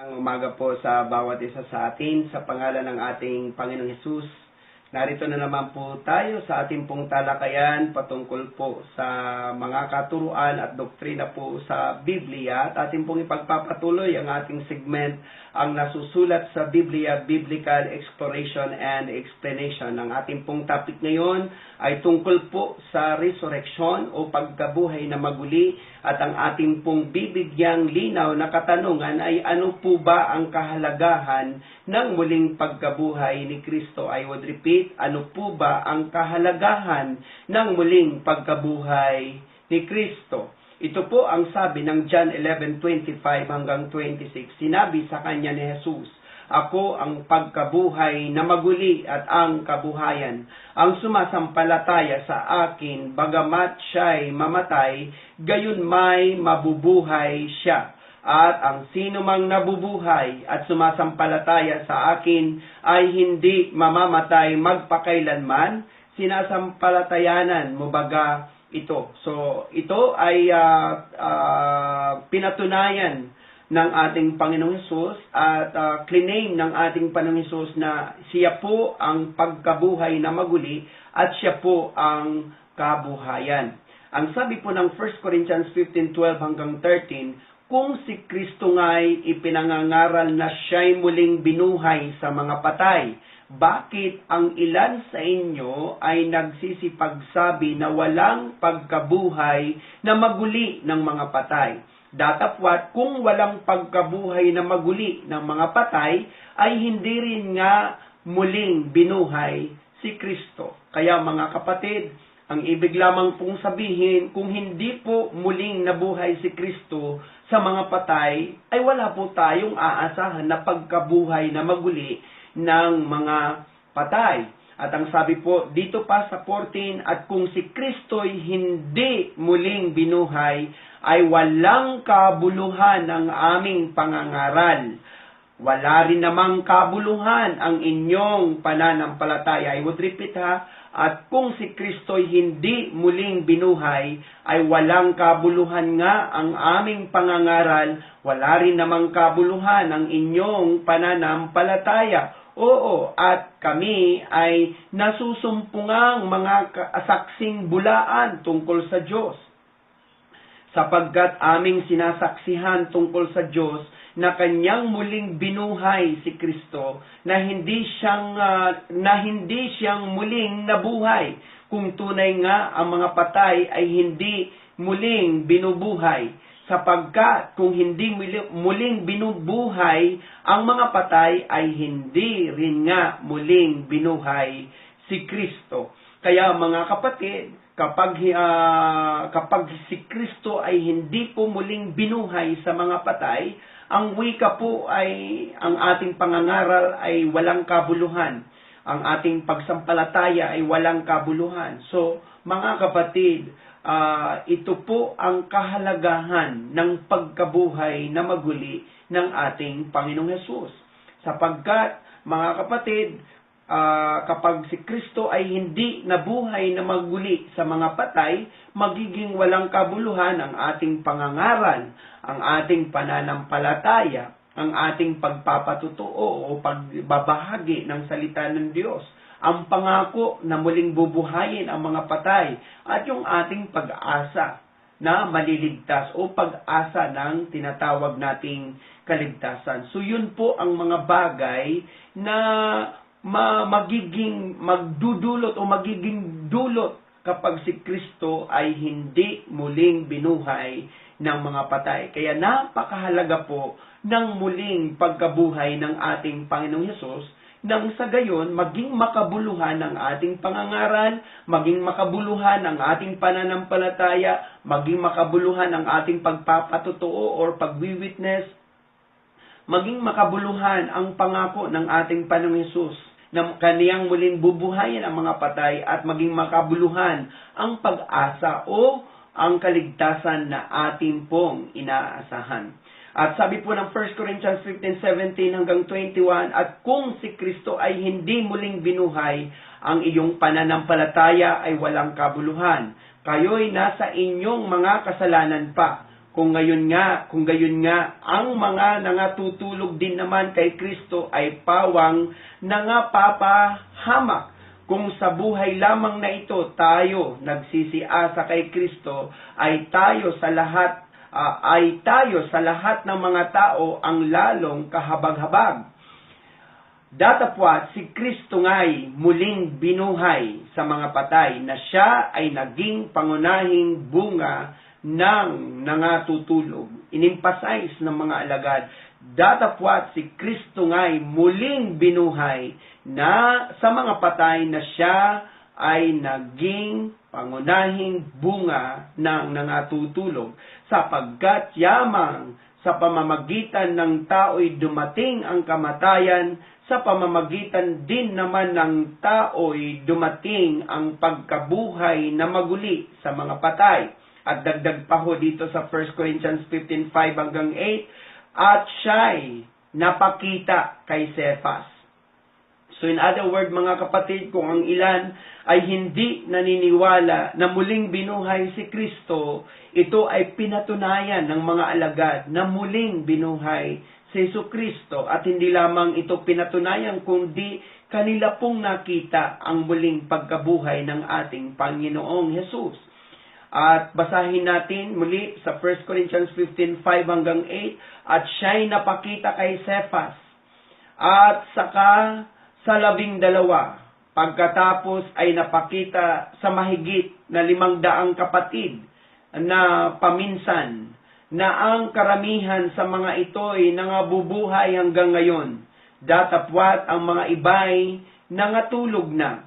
Ang umaga po sa bawat isa sa atin sa pangalan ng ating Panginoong Hesus. Narito na naman po tayo sa ating pong talakayan patungkol po sa mga katuruan at doktrina po sa Biblia at ating pong ipagpapatuloy ang ating segment ang nasusulat sa Biblia, Biblical Exploration and Explanation. Ang ating pong topic ngayon ay tungkol po sa resurrection o pagkabuhay na maguli at ang ating pong bibigyang linaw na katanungan ay ano po ba ang kahalagahan ng muling pagkabuhay ni Kristo? I would repeat, ano po ba ang kahalagahan ng muling pagkabuhay ni Kristo? Ito po ang sabi ng John 11:25 hanggang 26. Sinabi sa kanya ni Jesus, ako ang pagkabuhay na maguli at ang kabuhayan. Ang sumasampalataya sa akin, bagamat siya'y mamatay, gayon may mabubuhay siya. At ang sino mang nabubuhay at sumasampalataya sa akin ay hindi mamamatay magpakailanman, sinasampalatayanan mo baga ito. So, ito ay uh, uh, pinatunayan ng ating Panginoong Hesus at uh, claim ng ating Panginoong Hesus na siya po ang pagkabuhay na maguli at siya po ang kabuhayan. Ang sabi po ng 1 Corinthians 15:12 hanggang 13, kung si Kristo nga'y ipinangangaral na siya'y muling binuhay sa mga patay, bakit ang ilan sa inyo ay nagsisipagsabi na walang pagkabuhay na maguli ng mga patay? Datapwat kung walang pagkabuhay na maguli ng mga patay, ay hindi rin nga muling binuhay si Kristo. Kaya mga kapatid, ang ibig lamang pong sabihin, kung hindi po muling nabuhay si Kristo sa mga patay, ay wala po tayong aasahan na pagkabuhay na maguli ng mga patay. At ang sabi po dito pa sa 14, at kung si Kristo'y hindi muling binuhay, ay walang kabuluhan ang aming pangangaral. Wala rin namang kabuluhan ang inyong pananampalataya. I would repeat ha, at kung si Kristo'y hindi muling binuhay, ay walang kabuluhan nga ang aming pangangaral, wala rin namang kabuluhan ang inyong pananampalataya. Oo, at kami ay nasusumpungang mga saksing bulaan tungkol sa Diyos sapagkat aming sinasaksihan tungkol sa Diyos na kanyang muling binuhay si Kristo na hindi siyang uh, na hindi siyang muling nabuhay. Kung tunay nga ang mga patay ay hindi muling binubuhay. Sapagkat kung hindi muling binubuhay ang mga patay ay hindi rin nga muling binuhay si Kristo kaya mga kapatid kapag uh, kapag si Kristo ay hindi po muling binuhay sa mga patay, ang wika po ay ang ating pangangaral ay walang kabuluhan. Ang ating pagsampalataya ay walang kabuluhan. So, mga kapatid, uh, ito po ang kahalagahan ng pagkabuhay na maguli ng ating Panginoong Hesus. Sapagkat, mga kapatid, uh, kapag si Kristo ay hindi nabuhay na maguli sa mga patay, magiging walang kabuluhan ang ating pangangaral, ang ating pananampalataya, ang ating pagpapatutuo o pagbabahagi ng salita ng Diyos, ang pangako na muling bubuhayin ang mga patay, at yung ating pag-asa na maliligtas o pag-asa ng tinatawag nating kaligtasan. So yun po ang mga bagay na ma magiging magdudulot o magiging dulot kapag si Kristo ay hindi muling binuhay ng mga patay. Kaya napakahalaga po ng muling pagkabuhay ng ating Panginoong Yesus nang sa gayon maging makabuluhan ang ating pangangaral, maging makabuluhan ang ating pananampalataya, maging makabuluhan ang ating pagpapatotoo or pagwi-witness, maging makabuluhan ang pangako ng ating Panginoong Yesus na kaniyang muling bubuhayin ang mga patay at maging makabuluhan ang pag-asa o ang kaligtasan na ating pong inaasahan. At sabi po ng 1 Corinthians 15:17 hanggang 21, at kung si Kristo ay hindi muling binuhay, ang iyong pananampalataya ay walang kabuluhan. Kayo'y nasa inyong mga kasalanan pa. Kung ngayon nga, kung gayon nga, ang mga nangatutulog din naman kay Kristo ay pawang nangapapahamak. Kung sa buhay lamang na ito tayo nagsisiasa kay Kristo, ay tayo sa lahat uh, ay tayo sa lahat ng mga tao ang lalong kahabag-habag. Datapwat si Kristo nga'y muling binuhay sa mga patay na siya ay naging pangunahing bunga ng nangatutulog. Inimpasize ng mga alagad, datapwat si Kristo nga'y muling binuhay na sa mga patay na siya ay naging pangunahing bunga ng nangatutulog sapagkat yamang sa pamamagitan ng tao'y dumating ang kamatayan sa pamamagitan din naman ng tao'y dumating ang pagkabuhay na maguli sa mga patay. At dagdag pa ho dito sa 1 Corinthians 15:5 hanggang 8, at siya'y napakita kay Cephas. So in other words, mga kapatid, kung ang ilan ay hindi naniniwala na muling binuhay si Kristo, ito ay pinatunayan ng mga alagad na muling binuhay si Yesu Kristo at hindi lamang ito pinatunayan kundi kanila pong nakita ang muling pagkabuhay ng ating Panginoong Jesus. At basahin natin muli sa 1 Corinthians 15:5 hanggang 8 at siya'y napakita kay Cephas at saka sa labing dalawa pagkatapos ay napakita sa mahigit na limang daang kapatid na paminsan na ang karamihan sa mga ito ay nangabubuhay hanggang ngayon. Datapwat ang mga iba'y nangatulog na.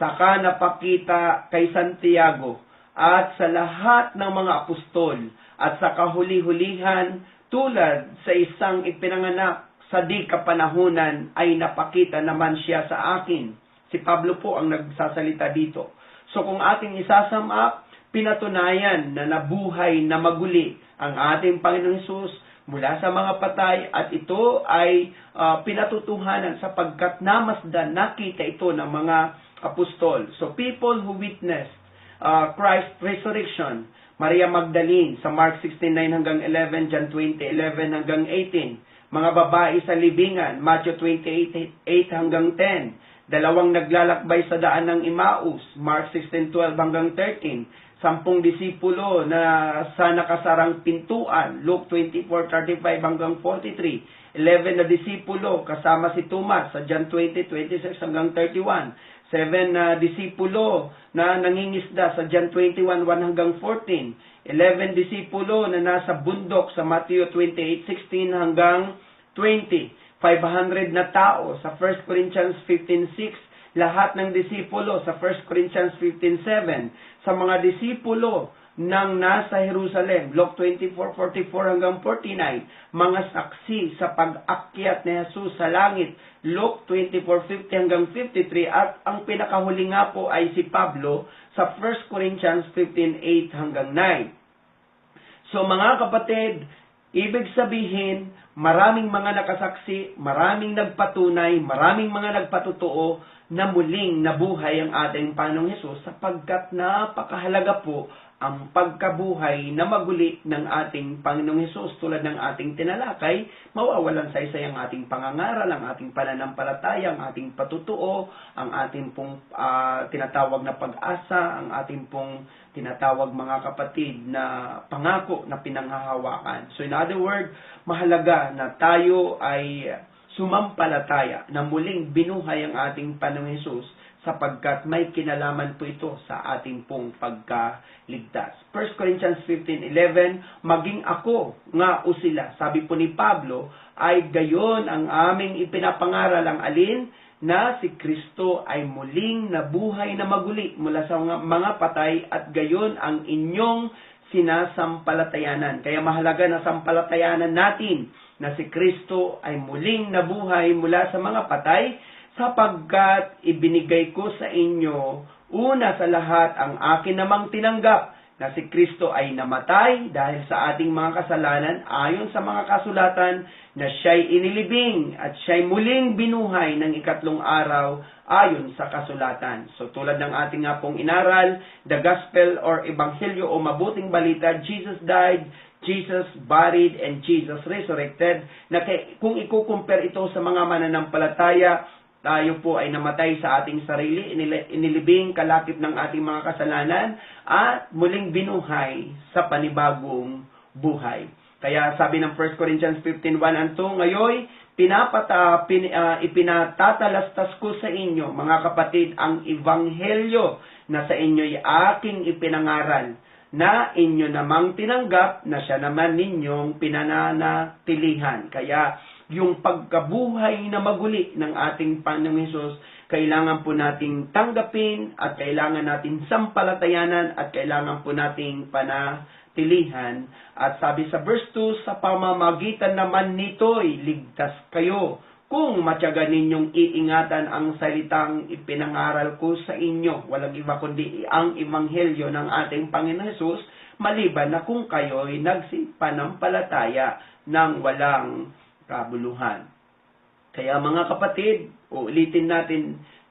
Saka napakita kay Santiago at sa lahat ng mga apostol at sa kahuli-hulihan tulad sa isang ipinanganak sa di kapanahunan ay napakita naman siya sa akin. Si Pablo po ang nagsasalita dito. So kung ating isasum up, pinatunayan na nabuhay na maguli ang ating Panginoong Hesus mula sa mga patay at ito ay uh, pinatutuhanan sapagkat namasdan, nakita ito ng mga apostol. So people who witnessed uh, Christ's resurrection, Maria Magdalene sa Mark 16:9 hanggang 11, John 20:11 hanggang 18, mga babae sa libingan, Matthew 28:8 hanggang 10, dalawang naglalakbay sa daan ng Emmaus, Mark 16:12 hanggang 13, sampung disipulo na sa nakasarang pintuan, Luke 24:35 hanggang 43. 11 na disipulo kasama si Thomas sa John 20:26 hanggang 31. 7 na disipulo na nangingisda sa John 21:1 hanggang 14. 11 disipulo na nasa bundok sa Matthew 28:16 hanggang 20. 500 na tao sa 1 Corinthians 15:6 lahat ng disipulo sa 1 Corinthians 15.7, sa mga disipulo ng nasa Jerusalem, Luke 24:44 hanggang 49, mga saksi sa pag-akyat ni Jesus sa langit, Luke 24:50 hanggang 53 at ang pinakahuli nga po ay si Pablo sa 1 Corinthians 15:8 hanggang 9. So mga kapatid, ibig sabihin, maraming mga nakasaksi, maraming nagpatunay, maraming mga nagpatutuo na muling nabuhay ang ating Panginoong Hesus sapagkat napakahalaga po ang pagkabuhay na maguli ng ating Panginoong Hesus tulad ng ating tinalakay, mawawalan sa isa ang ating pangangaral, ang ating pananampalataya, ang ating patutuo, ang ating pong uh, tinatawag na pag-asa, ang ating pong tinatawag mga kapatid na pangako na pinanghahawakan. So in other words, mahalaga na tayo ay sumampalataya na muling binuhay ang ating Panginoong Hesus sapagkat may kinalaman po ito sa ating pong pagkaligtas. 1 Corinthians 15.11, maging ako nga o sila, sabi po ni Pablo, ay gayon ang aming ipinapangaral ang alin na si Kristo ay muling nabuhay na maguli mula sa mga patay at gayon ang inyong sinasampalatayanan. Kaya mahalaga na sampalatayanan natin na si Kristo ay muling nabuhay mula sa mga patay sapagkat ibinigay ko sa inyo una sa lahat ang akin namang tinanggap na si Kristo ay namatay dahil sa ating mga kasalanan ayon sa mga kasulatan na siya'y inilibing at siya'y muling binuhay ng ikatlong araw ayon sa kasulatan. So tulad ng ating nga pong inaral, the gospel or ebanghelyo o mabuting balita, Jesus died, Jesus buried, and Jesus resurrected, na kung ikukumpare ito sa mga mananampalataya, tayo po ay namatay sa ating sarili, inilibing kalakip ng ating mga kasalanan, at muling binuhay sa panibagong buhay. Kaya sabi ng 1 Corinthians 15:1 and 2, ngayon, pinapata, pin, uh, ipinatatalastas ko sa inyo, mga kapatid, ang ebanghelyo na sa inyo'y aking ipinangaral, na inyo namang tinanggap na siya naman ninyong pinananatilihan. Kaya, yung pagkabuhay na maguli ng ating Panginoong Hesus, kailangan po nating tanggapin at kailangan natin sampalatayanan at kailangan po nating panatilihan. At sabi sa verse 2, sa pamamagitan naman nito'y ligtas kayo kung matyaga ninyong iingatan ang salitang ipinangaral ko sa inyo. Walang iba kundi ang Ebanghelyo ng ating Panginoon Hesus, maliban na kung kayo'y nagsipanampalataya ng walang kabuluhan. Kaya mga kapatid, uulitin natin,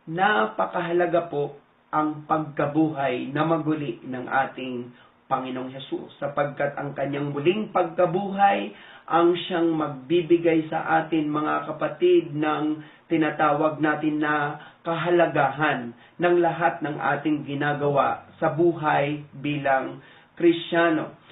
napakahalaga po ang pagkabuhay na maguli ng ating Panginoong Hesus sapagkat ang kanyang muling pagkabuhay ang siyang magbibigay sa atin mga kapatid ng tinatawag natin na kahalagahan ng lahat ng ating ginagawa sa buhay bilang Kristiyano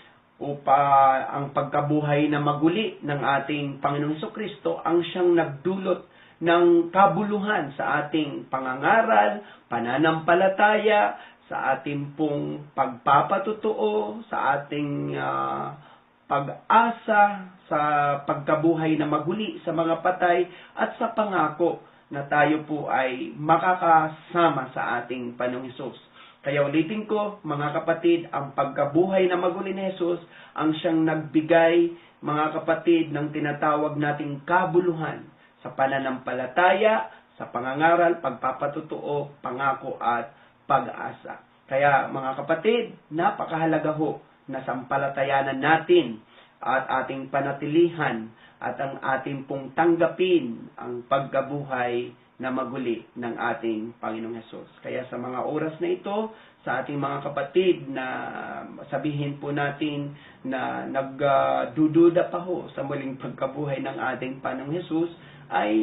upa ang pagkabuhay na maguli ng ating Panginoong Kristo ang siyang nagdulot ng kabuluhan sa ating pangangaral, pananampalataya, sa ating pong pagpapatutuo, sa ating uh, pag-asa, sa pagkabuhay na maguli sa mga patay, at sa pangako na tayo po ay makakasama sa ating Panginoong Hesus. Kaya ulitin ko, mga kapatid, ang pagkabuhay na maguli ni Jesus ang siyang nagbigay, mga kapatid, ng tinatawag nating kabuluhan sa pananampalataya, sa pangangaral, pagpapatutuo, pangako at pag-asa. Kaya mga kapatid, napakahalaga ho na sampalatayanan natin at ating panatilihan at ang ating pong tanggapin ang pagkabuhay na maguli ng ating Panginoong Hesus. Kaya sa mga oras na ito, sa ating mga kapatid na sabihin po natin na nagdududa pa ho sa muling pagkabuhay ng ating Panginoong Hesus, ay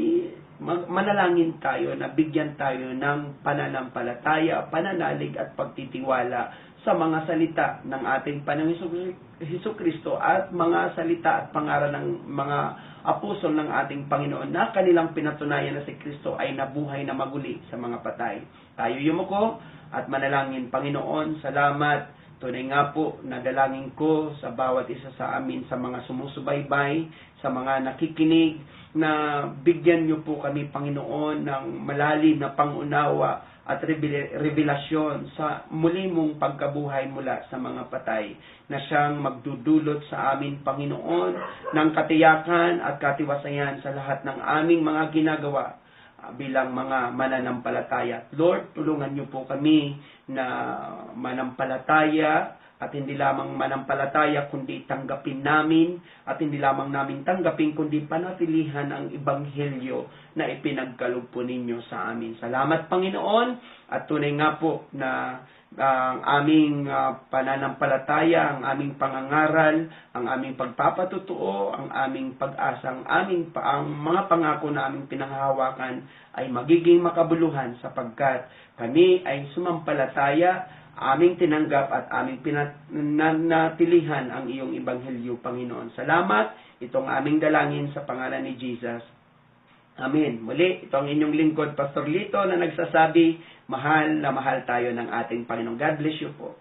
manalangin tayo na bigyan tayo ng pananampalataya, pananalig at pagtitiwala sa mga salita ng ating Panginoong Heso Kristo at mga salita at pangaral ng mga apostol ng ating Panginoon na kanilang pinatunayan na si Kristo ay nabuhay na maguli sa mga patay. Tayo yumuko at manalangin, Panginoon, salamat. Tunay nga po, nadalangin ko sa bawat isa sa amin, sa mga sumusubaybay, sa mga nakikinig, na bigyan niyo po kami, Panginoon, ng malalim na pangunawa at revelasyon sa muli mong pagkabuhay mula sa mga patay na siyang magdudulot sa amin, Panginoon, ng katiyakan at katiwasayan sa lahat ng aming mga ginagawa bilang mga mananampalataya. Lord, tulungan niyo po kami na manampalataya at hindi lamang manampalataya kundi tanggapin namin at hindi lamang namin tanggapin kundi panatilihan ang ebanghelyo na ipinagkalog po ninyo sa amin. Salamat Panginoon at tunay nga po na ang aming uh, pananampalataya, ang aming pangangaral, ang aming pagpapatutuo, ang aming pag-asa, ang aming ang mga pangako na aming pinanghahawakan ay magiging makabuluhan sapagkat kami ay sumampalataya aming tinanggap at aming pinatilihan ang iyong Ebanghelyo, Panginoon. Salamat. Itong aming dalangin sa pangalan ni Jesus. Amen. Muli, ito ang inyong lingkod, Pastor Lito, na nagsasabi, mahal na mahal tayo ng ating Panginoon. God bless you po.